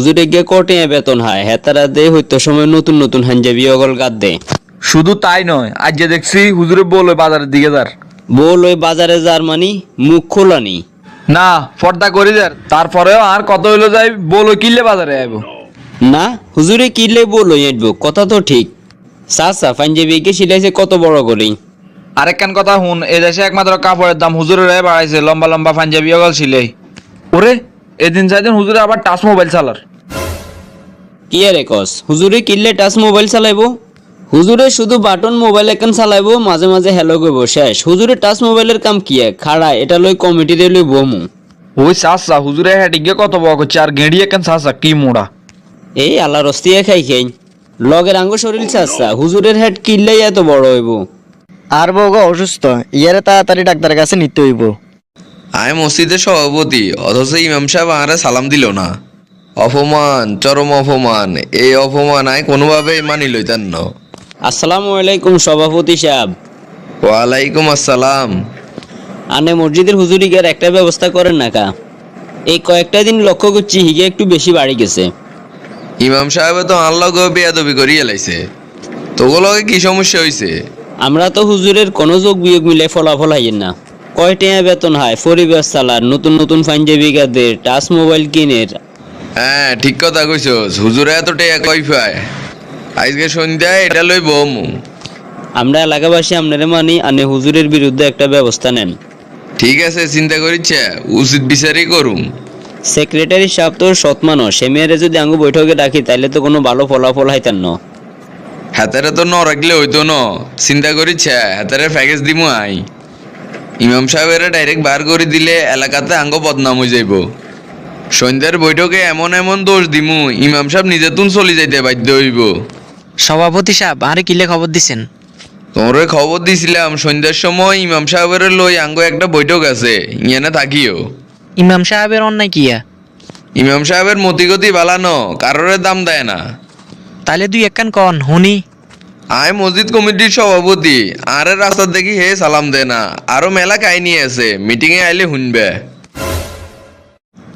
হুজুরে গিয়ে কটে বেতন হয়। হেতারা দে হইতো সময় নতুন নতুন হাঞ্জাবি অগল গাদ দে। শুধু তাই নয় আজ যে দেখছি হুজুরে বল বলে বাজারের দিকে যার। বল ওই বাজারে যার মানি মুখ খোলানি না। পর্দা করি যার তারপরেও আর কত হইল যাই বলো কিনলে বাজারে আইব। না হুজুরে কিনলে বলো এঁটবো কথা তো ঠিক। চাচা পাঞ্জাবিকে সিলাইছে কত বড় করে আরেকখান কথা শুন এ দেশে একমাত্র কাপড়ের দাম হুজুরের বাড়াইছে লম্বা লম্বা পাঞ্জাবি অগল ছিলেই ওরে এদিন চাইদিন হুজুরে আবার টাচ মোবাইল চালার। কি আরে কস? হুজুরে কিনলে টাচ মোবাইল চালাইবো? হুজুরে শুধু বাটন মোবাইল এখন চালাইবো মাঝে মাঝে হ্যালো করব শেষ। হুজুরে টাচ মোবাইলের কাম কি খাড়া এটা লই কমিটিরে লই বমু। ওই চাষা হুজুরে হ্যাঁ গিয়ে কত বক করছে আর গেঁড়ি একখান চাষা কি মোড়া? এই আল্লাহ রস্তিয়া খাই খাই লগের আঙ্গ শরীর চাচ্ছা হুজুরের হেড কিনলেই এত বড় হইব? আর বউগো অসুস্থ ইয়ারে তাড়াতাড়ি ডাক্তারের কাছে নিতে হইব। আমি মসজিদের সভাপতি অথচ ইমাম সাহেব আরে সালাম দিল না। অপমান চরম অপমান এই অপমান আয় কোনোভাবেই মানি লইতেন না। আসসালামু আলাইকুম সভাপতি সাহেব। ওয়ালাইকুম আসসালাম। আনে মসজিদের হুজুরি হুজুরিগের একটা ব্যবস্থা করেন না কা? এই কয়েকটা দিন লক্ষ্য করছি হিগে একটু বেশি বাড়ি গেছে। ইমাম সাহেব তো আল্লাহ গো বেয়াদবি করিয়ে লাইছে। তোগুলোকে কি সমস্যা হইছে? আমরা তো হুজুরের কোনো যোগ বিয়োগ মিলে ফলাফল হাইয়েন না। কয় টাকা বেতন হয়? পরিবেশ চালার নতুন নতুন পাঞ্জাবি গাদের টাচ মোবাইল কিনের হ্যাঁ ঠিক কথা কইছস হুজুরে এত টেয়া কই পায় আজকে সন্ধ্যায় এটা লই বমু আমরা এলাকাবাসী আপনারে মানি আনে হুজুরের বিরুদ্ধে একটা ব্যবস্থা নেন। ঠিক আছে চিন্তা করিচ্ছে? উচিত বিচারই করুম। সেক্রেটারি সাহেব তো সৎ মানুষ সে মেয়েরে যদি আঙ্গু বৈঠকে ডাকি তাইলে তো কোনো ভালো ফলাফল হাইতেন না। হাতারে তো ন রাখলে হইতো ন। চিন্তা করিচ্ছে? হাতারে প্যাকেজ দিমু আই। ইমাম সাহেবের ডাইরেক্ট বার করে দিলে এলাকাতে আঙ্গ বদনাম হয়ে যাইব। সন্ধ্যার বৈঠকে এমন এমন দোষ দিমু ইমাম সাহেব নিজে তুন চলি যাইতে বাধ্য হইব। সভাপতি সাহেব আরে কিলে খবর দিছেন? তোমরে খবর দিছিলাম সন্ধ্যার সময় ইমাম সাহেবের লই আঙ্গ একটা বৈঠক আছে ইয়ানে থাকিও। ইমাম সাহেবের অন্যায় কিয়া ইমাম সাহেবের মতিগতি বালানো কারোর দাম দেয় না। তাহলে দুই একখান কন হুনি। আয় মসজিদ কমিটির সভাপতি আরে রাস্তা দেখি হে সালাম দে না আরও মেলা কাহিনী আছে মিটিং এ আইলে শুনবে।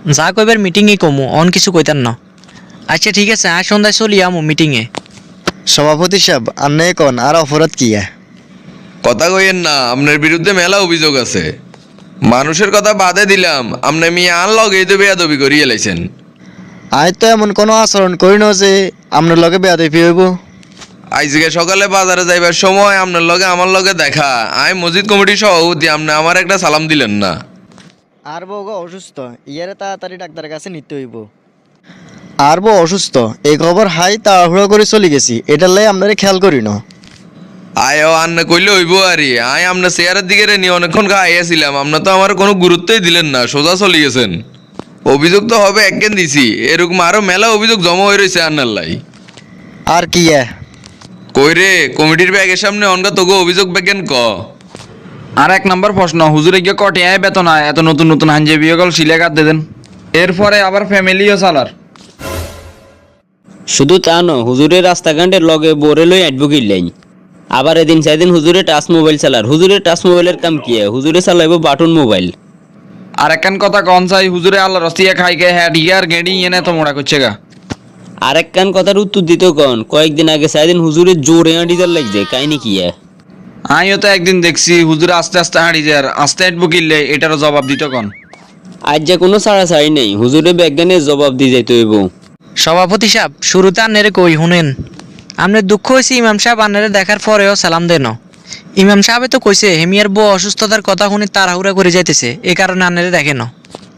যা কইবার মিটিংয়ে কমু অন কিছু কইতান না। আচ্ছা ঠিক আছে আজ সন্ধ্যায় চলি আমু মিটিংয়ে সভাপতি সাহেব আন্নে কন আর অপরাধ কিয়া কথা কইেন না আপনার বিরুদ্ধে মেলা অভিযোগ আছে। মানুষের কথা বাদে দিলাম আপনি মিয়া আন লগেই তো বেয়াদবি করিয়ে লাইছেন। আয় তো এমন কোনো আচরণ করি না যে আপনার লগে বেয়াদবি হইব। আজকে সকালে বাজারে যাইবার সময় আপনার লগে আমার লগে দেখা। আয় মসজিদ কমিটির সভাপতি আপনি আমার একটা সালাম দিলেন না। আর বউগো অসুস্থ ইয়ারে তাড়াতাড়ি ডাক্তারের কাছে নিতে হইব। আর বউ অসুস্থ এই খবর হাই তাড়াহুড়ো করে চলে গেছি এটার লাই আপনারে খেয়াল করি না। আয় ও আন্না কইলে হইব আরে আয় আপনার চেয়ারের দিকে রে নিয়ে অনেকক্ষণ খাইয়াছিলাম আপনার তো আমার কোনো গুরুত্বই দিলেন না সোজা চলে গেছেন। অভিযোগ তো হবে একদিন দিছি এরকম আরও মেলা অভিযোগ জমা হয়ে রয়েছে আন্নার লাই। আর কিয়া কই রে কমিটির ব্যাগের সামনে অনগা তোকে অভিযোগ ব্যাগেন ক? আর এক নম্বর প্রশ্ন হুজুরে গিয়ে কটে আয় বেতন হয় এত নতুন নতুন হাঞ্জাবি অগল সিলে কাট দেন। এরপরে আবার ফ্যামিলিও চালার। শুধু তা ন হুজুরের রাস্তাঘাটের লগে বোরে লই আটবো কিনলেন আবার এদিন সেদিন হুজুরে টাচ মোবাইল চালার। হুজুরে টাচ মোবাইলের কাম কি হুজুরে চালাইবো বাটন মোবাইল আর একখান কথা কন চাই হুজুরে আল্লাহ রস্তিয়া খাই গে হ্যাঁ আর গেঁড়ি এনে তো মোড়া করছে গা। আরেক কান কথার উত্তর দিত কন কয়েকদিন আগে সেদিন হুজুরের জোরে হাঁটিদার লাগছে কাহিনি কি আমিও তো একদিন দেখছি হুজুরে আস্তে আস্তে হাঁড়ি যার আস্তে হাঁটবো কিনলে এটারও জবাব দিত কন। আজ যে কোনো ছাড়াছাড়ি নেই হুজুরে বিজ্ঞানের জবাব দিয়ে যাইতে হইব। সভাপতি সাহেব শুরুতে আন্নারে কই শুনেন। আপনার দুঃখ হয়েছে ইমাম সাহেব আন্নারে দেখার পরেও সালাম দেন। ইমাম সাহেবে তো কইছে হেমিয়ার বউ অসুস্থতার কথা শুনে তাড়াহুড়া করে যাইতেছে এই কারণে আন্নারে দেখেন।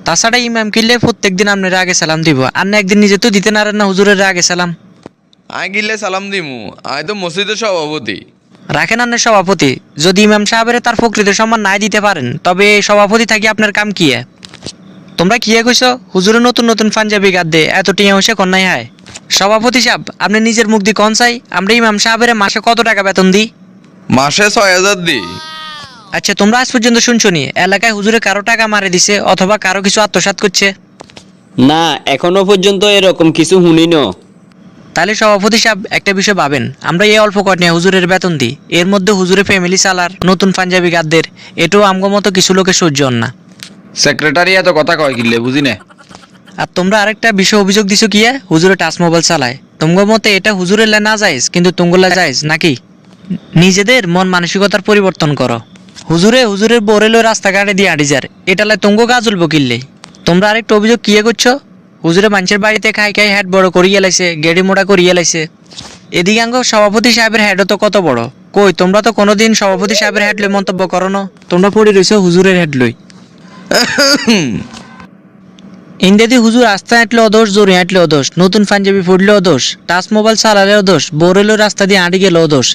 তাছাড়া ইমাম কিনলে প্রত্যেক দিন আপনারা আগে সালাম দিব আন্না একদিন নিজে তো দিতে না হুজুরের আগে সালাম। আয় গিলে সালাম দিমু আয় তো মসজিদের সভাপতি। রাখেন আন্নের সভাপতি। যদি ইমাম সাহেবের তার প্রকৃত সম্মান নাই দিতে পারেন তবে এই সভাপতি থাকি আপনার কাম কি তোমরা কি কইছো? হুজুরে নতুন নতুন পাঞ্জাবি গাদ দে এত টিয়া হইছে কন্যাই হায়। সভাপতি সাহেব আপনি নিজের মুখ দিয়ে কন চাই আমরা ইমাম সাহেবের মাসে কত টাকা বেতন দিই? মাসে ছয় হাজার দি আচ্ছা তোমরা আজ পর্যন্ত শুনছো নি এলাকায় হুজুরে কারও টাকা মারে দিছে অথবা কারও কিছু আত্মসাৎ করছে? না এখনও পর্যন্ত এরকম কিছু শুনি ন তাহলে সভাপতি সাহেব একটা বিষয় ভাবেন। আমরা এই অল্প কটনে হুজুরের বেতন দিই। এর মধ্যে হুজুরে ফ্যামিলি চালার নতুন পাঞ্জাবি গাদদের এটাও আমগো মতো কিছু লোকের সহ্য হন না। সেক্রেটারি এত কথা কয় কিনলে বুঝি না? আর তোমরা আরেকটা বিষয় অভিযোগ দিছো কি হুজুরে টাচ মোবাইল চালায়। তোমার মতে এটা হুজুরের লা না যাইজ কিন্তু তুঙ্গলা যাইজ নাকি? নিজেদের মন মানসিকতার পরিবর্তন করো। হুজুরে হুজুরের বোরে লই রাস্তাঘাটে দিয়ে আড়ি যার এটা লাই তুঙ্গ কাজ উলবো কিনলে তোমরা আরেকটা অভিযোগ কিয়ে করছ? হুজুরে মানুষের বাড়িতে খাই খাই হেড বড় করিয়ে লাইছে, গেড়ি মোড়া করিয়ে লাইছে। এদিকে আঙ্গ সভাপতি সাহেবের হেডও তো কত বড়? কই, তোমরা তো কোনোদিন সভাপতি সাহেবের হেড লই মন্তব্য করো না? তোমরা পড়ে রইছো হুজুরের হেড লই। ইন্ডিয়াতে হুজুর রাস্তা হাঁটলে অদোষ জোরে হাঁটলে অদোষ নতুন পাঞ্জাবি ফুটলে অদোষ টাচ মোবাইল চালালে অদোষ বোরেলো রাস্তা দিয়ে আঁটি গেলে অদোষ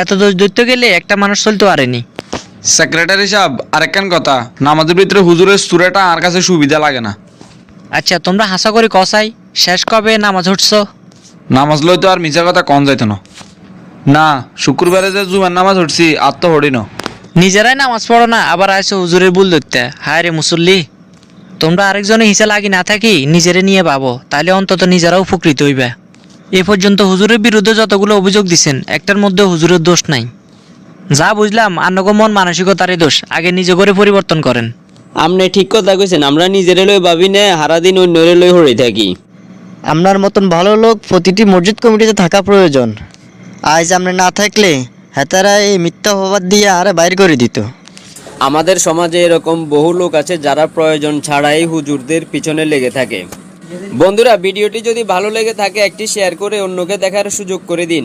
এত দোষ ধরতে গেলে একটা মানুষ চলতে পারেনি। সেক্রেটারি সাহেব, আরেকখান কথা, নামাজের ভিতরে হুজুরের সুরেটা আর কাছে সুবিধা লাগে না। আচ্ছা তোমরা হাসা করে কসাই শেষ কবে নামাজ উঠছো? নামাজ লই তো আর মিছা কথা কন যাইতো না না শুক্রবারে যে জুমার নামাজ উঠছি আর তো হরি না। নিজেরাই নামাজ পড়ো না আবার আইসো হুজুরের ভুল ধরতে। হায় রে মুসল্লি। তোমরা আরেকজনে হিসা লাগি না থাকি নিজেরে নিয়ে পাবো তাহলে অন্তত নিজেরাও উপকৃত হইবে। এ পর্যন্ত হুজুরের বিরুদ্ধে যতগুলো অভিযোগ দিছেন একটার মধ্যে হুজুরের দোষ নাই। যা বুঝলাম আন্নগো মন মানসিকতারই দোষ আগে নিজে করে পরিবর্তন করেন। আপনি ঠিক কথা কইছেন আমরা নিজেরে লই ভাবি নে হারাদিন অন্যরে লই হরে থাকি। আপনার মতন ভালো লোক প্রতিটি মসজিদ কমিটিতে থাকা প্রয়োজন। আজ আপনি না থাকলে হেতারা এই মিথ্যা অপবাদ দিয়ে আরে বাইর করে দিত। আমাদের সমাজে এরকম বহু লোক আছে যারা প্রয়োজন ছাড়াই হুজুরদের পিছনে লেগে থাকে। বন্ধুরা ভিডিওটি যদি ভালো লেগে থাকে একটি শেয়ার করে অন্যকে দেখার সুযোগ করে দিন।